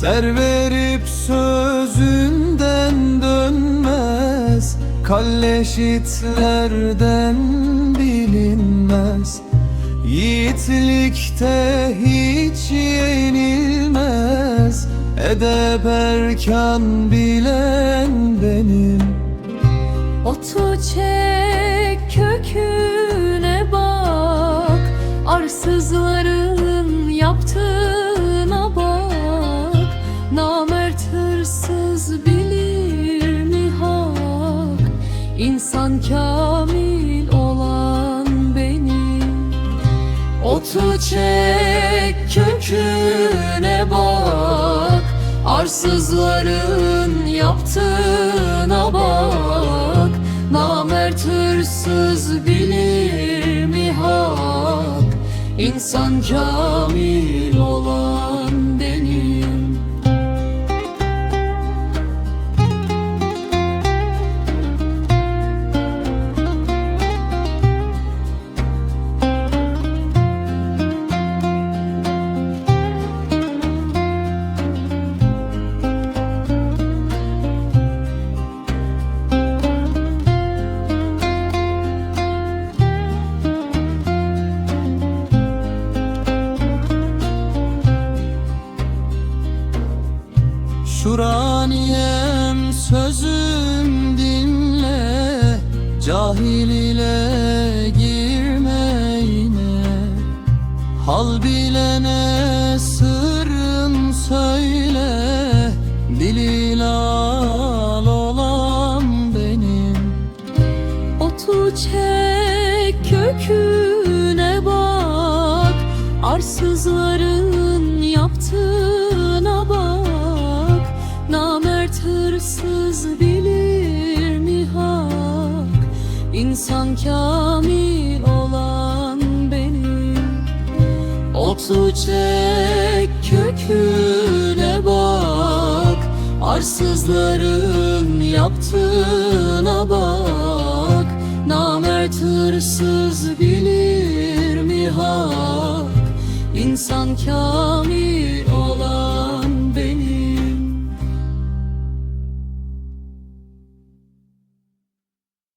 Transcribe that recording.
Ser verip sözünden dönmez Kalleşitlerden bilinmez. Yiğitlikte hiç yenilmez Edep erkan bilen benim. Otu çek köküne bak Arsızların yaptığına İnsan kamil olan benim. Otu çek köküne bak Arsızların yaptığına bak. Namert hırsız bilir mi hak? İnsan kamil sözüm dinle Cahil ile girme yine. Hal bilene sırrın söyle Dili lal olan benim. Otu çek hırsız bilir mi hak? İnsan kamil olan benim. Otu çek köküne bak Arsızların yaptığına bak. Namert hırsız bilir mi hak? İnsan kamil